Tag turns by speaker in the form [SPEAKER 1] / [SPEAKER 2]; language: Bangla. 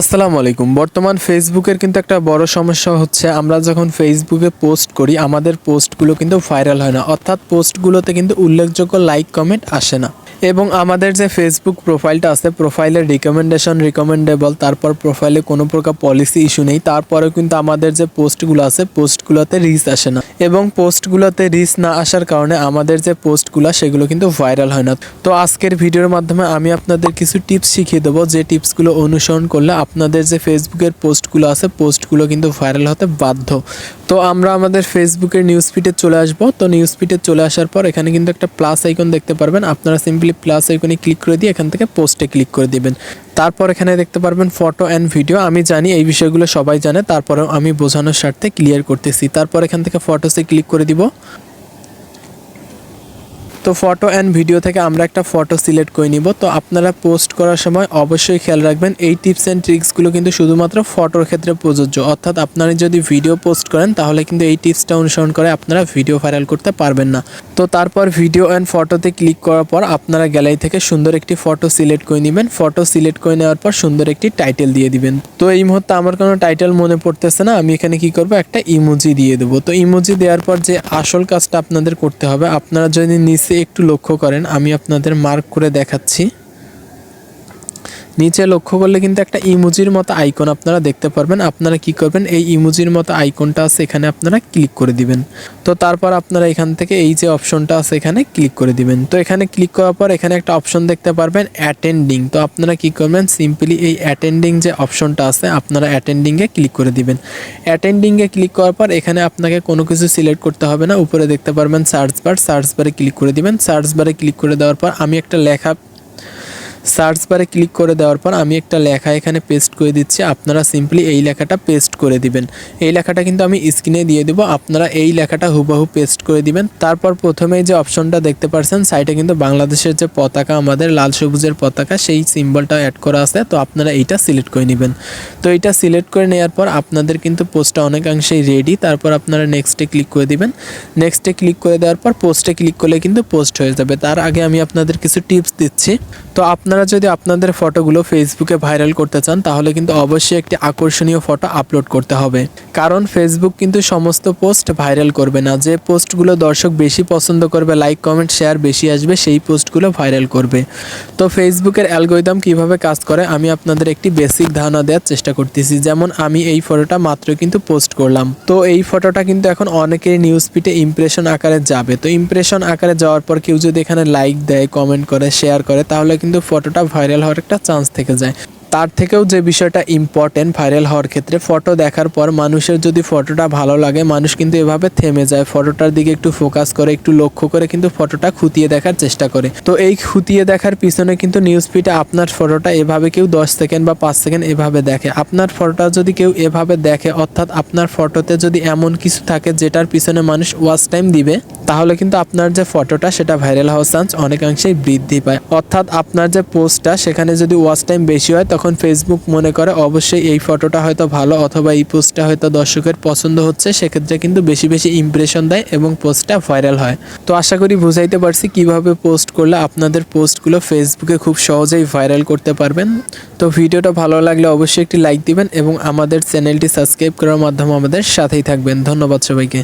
[SPEAKER 1] আসসালামু আলাইকুম। বর্তমান ফেসবুকের কিন্তু একটা বড় সমস্যা হচ্ছে, আমরা যখন ফেসবুকে পোস্ট করি, আমাদের পোস্টগুলো কিন্তু ভাইরাল হয় না। অর্থাৎ পোস্টগুলোতে কিন্তু উল্লেখযোগ্য লাইক কমেন্ট আসে না। এবং আমাদের যে ফেসবুক প্রোফাইলটা আছে প্রোফাইলের রিকমেন্ডেশন রিকমেন্ডেবল তারপর প্রোফাইলে কোনো প্রকার পলিসি ইস্যু নেই, তারপরেও কিন্তু আমাদের যে পোস্টগুলো আছে পোস্টগুলোতে রিচ আসে না। এবং পোস্টগুলোতে রিচ না আসার কারণে আমাদের যে পোস্টগুলো সেগুলো কিন্তু ভাইরাল হয় না। তো আজকের ভিডিওর মাধ্যমে আমি আপনাদের কিছু টিপস শিখিয়ে দেবো, যে টিপসগুলো অনুসরণ করলে আপনাদের যে ফেসবুকের পোস্টগুলো আছে পোস্টগুলো কিন্তু ভাইরাল হতে বাধ্য। তো আমরা আমাদের ফেসবুকের নিউজ ফিডে চলে আসব। তো নিউজ ফিডে চলে আসার পর এখানে কিন্তু একটা প্লাস আইকন দেখতে পারবেন। আপনারা সিম্পলি প্লাস আইকনে ক্লিক করে দিয়ে এখান থেকে পোস্টে ক্লিক করে দিবেন। তারপর এখানে দেখতে পারবেন ফটো অ্যান্ড ভিডিও আমি জানি এই বিষয়গুলো সবাই জানে, তারপরেও আমি বোঝানোর স্বার্থে ক্লিয়ার করতেছি। তারপর এখান থেকে ফটোসে ক্লিক করে দিব। তো ফটো অ্যান্ড ভিডিও থেকে আমরা একটা ফটো সিলেক্ট করে নিব। তো আপনারা পোস্ট করার সময় অবশ্যই খেয়াল রাখবেন, এই টিপস অ্যান্ড ট্রিক্সগুলো কিন্তু শুধুমাত্র ফটোর ক্ষেত্রে প্রযোজ্য। অর্থাৎ আপনারা যদি ভিডিও পোস্ট করেন, তাহলে কিন্তু এই টিপসটা অনুসরণ করে আপনারা ভিডিও ভাইরাল করতে পারবেন না। তো তারপর ভিডিও অ্যান্ড ফটোতে ক্লিক করার পর আপনারা গ্যালারি থেকে সুন্দর একটি ফটো সিলেক্ট করে নেবেন। ফটো সিলেক্ট করে নেওয়ার পর সুন্দর একটি টাইটেল দিয়ে দিবেন। তো এই মুহূর্তে আমার কোনো টাইটেল মনে পড়তেছে না, আমি এখানে কি করব? একটা ইমোজি দিয়ে দেবো। তো ইমোজি দেওয়ার পর যে আসল কাজটা আপনাদের করতে হবে, আপনারা যদি নিচে একটু লক্ষ্য করেন আমি আপনাদের মার্ক করে দেখাচ্ছি। নিচে লক্ষ্য করলে কিন্তু একটা ইমোজির মতো আইকন আপনারা দেখতে পারবেন। আপনারা কি করবেন? এই ইমোজির মতো আইকনটা আছে এখানে আপনারা ক্লিক করে দিবেন। তো তারপর আপনারা এখান থেকে এই যে অপশনটা আছে এখানে ক্লিক করে দিবেন। তো এখানে ক্লিক করার পর এখানে একটা অপশন দেখতে পারবেন, অ্যাটেন্ডিং। তো আপনারা কি করবেন? সিম্পলি এই অ্যাটেন্ডিং যে অপশনটা আছে, আপনারা অ্যাটেন্ডিংয়ে ক্লিক করে দিবেন। অ্যাটেন্ডিংয়ে ক্লিক করার পর এখানে আপনাকে কোনো কিছু সিলেক্ট করতে হবে না। উপরে দেখতে পারবেন সার্চ বার। সার্চ বারে ক্লিক করে দিবেন। সার্চ বারে ক্লিক করে দেওয়ার পর আমি একটা লেখা সার্চ বারে ক্লিক করে দেওয়ার পর আমি একটা লেখা এখানে পেস্ট করে দিচ্ছি। আপনারা সিম্পলি এই লেখাটা পেস্ট করে দিবেন। এই লেখাটা কিন্তু আমি স্ক্রিনে দিয়ে দেবো। আপনারা এই লেখাটা হুবাহু পেস্ট করে দিবেন। তারপর প্রথমেই যে অপশনটা দেখতে পাচ্ছেন সাইটে কিন্তু বাংলাদেশের যে পতাকা, আমাদের লাল সবুজের পতাকা, সেই সিম্বলটা অ্যাড করা আছে। তো আপনারা এইটা সিলেক্ট করে নেবেন। তো এইটা সিলেক্ট করে নেওয়ার পর আপনাদের কিন্তু পোস্টটা অনেকাংশেই রেডি তারপর আপনারা নেক্সটে ক্লিক করে দিবেন। নেক্সটে ক্লিক করে দেওয়ার পর পোস্টে ক্লিক করলে কিন্তু পোস্ট হয়ে যাবে। তার আগে আমি আপনাদের কিছু টিপস দিচ্ছি। তো আপনারা যদি আপনাদের ফটোগুলো ফেসবুকে ভাইরাল করতে চান, তাহলে কিন্তু অবশ্যই একটি আকর্ষণীয় ফটো আপলোড করতে হবে। কারণ ফেসবুক কিন্তু সমস্ত পোস্ট ভাইরাল করবে না। যে পোস্টগুলো দর্শক বেশি পছন্দ করবে লাইক কমেন্ট শেয়ার বেশি আসবে, সেই পোস্টগুলো ভাইরাল করবে। তো ফেসবুকের অ্যালগোরিদম কীভাবে কাজ করে, আমি আপনাদের একটি বেসিক ধারণা দেওয়ার চেষ্টা করতেছি। যেমন আমি এই ফটোটা মাত্র কিন্তু পোস্ট করলাম। তো এই ফটোটা কিন্তু এখন অনেকের নিউজ পিটে ইমপ্রেশন আকারে যাবে। তো ইমপ্রেশন আকারে যাওয়ার পর কেউ যদি এখানে লাইক দেয় কমেন্ট করে শেয়ার করে, তাহলে কিন্তু ফটোটা ভাইরাল হওয়ার একটা চান্স থেকে যায়। তার থেকেও যে বিষয়টা ইম্পর্টেন্ট ভাইরাল হওয়ার ক্ষেত্রে ফটো দেখার পর মানুষের যদি ফটোটা ভালো লাগে, মানুষ কিন্তু এভাবে থেমে যায়। ফটোটার দিকে একটু ফোকাস করে, একটু লক্ষ্য করে কিন্তু ফটোটা খুঁটিয়ে দেখার চেষ্টা করে। তো এই খুঁটিয়ে দেখার পিছনে কিন্তু নিউজ ফিডে আপনার ফটোটা এভাবে কেউ দশ সেকেন্ড বা পাঁচ সেকেন্ড এভাবে দেখে। আপনার ফটোটা যদি কেউ এভাবে দেখে, অর্থাৎ আপনার ফটোতে যদি এমন কিছু থাকে যেটার পিছনে মানুষ ওয়াচ টাইম দিবে তাহলে কিন্তু আপনার যে ফটোটা সেটা ভাইরাল হওয়ার চান্স অনেকাংশেই বৃদ্ধি পায়। অর্থাৎ আপনার যে পোস্টটা সেখানে যদি ওয়াচ টাইম বেশি হয়, তখন ফেসবুক মনে করে অবশ্যই এই ফটোটা হয়তো ভালো অথবা এই পোস্টটা হয়তো দর্শকের পছন্দ হচ্ছে, সেক্ষেত্রে কিন্তু বেশি বেশি ইমপ্রেশন দেয় এবং পোস্টটা ভাইরাল হয়। তো আশা করি বুঝাইতে পারছি কীভাবে পোস্ট করলে আপনাদের পোস্টগুলো ফেসবুকে খুব সহজেই ভাইরাল করতে পারবেন। তো ভিডিওটা ভালো লাগলে অবশ্যই একটি লাইক দিবেন এবং আমাদের চ্যানেলটি সাবস্ক্রাইব করার মাধ্যমে আমাদের সাথেই থাকবেন। ধন্যবাদ সবাইকে।